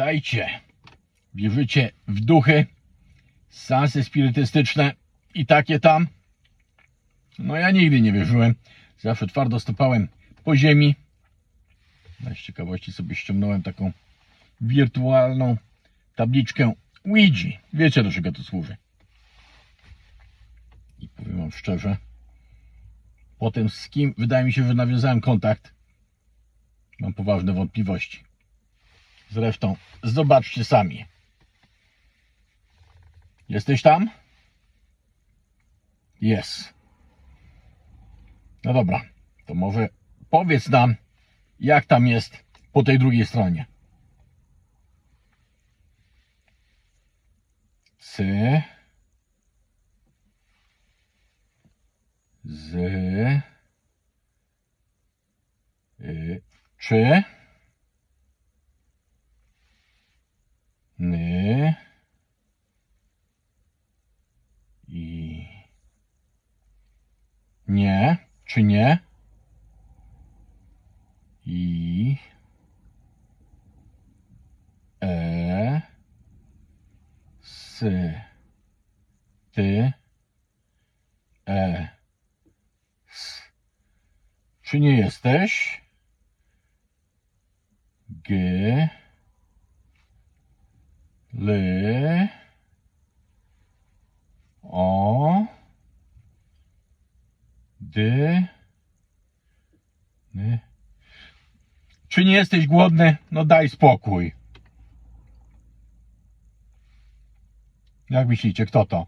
Witajcie. Wierzycie w duchy, sansy spirytystyczne i takie tam? No ja nigdy nie wierzyłem. Zawsze twardo stopałem po ziemi. Na z ciekawości sobie ściągnąłem taką wirtualną tabliczkę Ouija. Wiecie do czego to służy. I powiem wam szczerze, potem z kim wydaje mi się, że nawiązałem kontakt, mam poważne wątpliwości. Zresztą zobaczcie sami. Jesteś tam? Jest. No dobra, to może powiedz nam, jak tam jest po tej drugiej stronie. C. Z. Y, czy. Ny. I. Nie. Czy nie? I. E. S. Ty. E. S. Czy nie jesteś? G. L. D. N. Czy nie jesteś głodny? No daj spokój. Jak myślicie, kto to?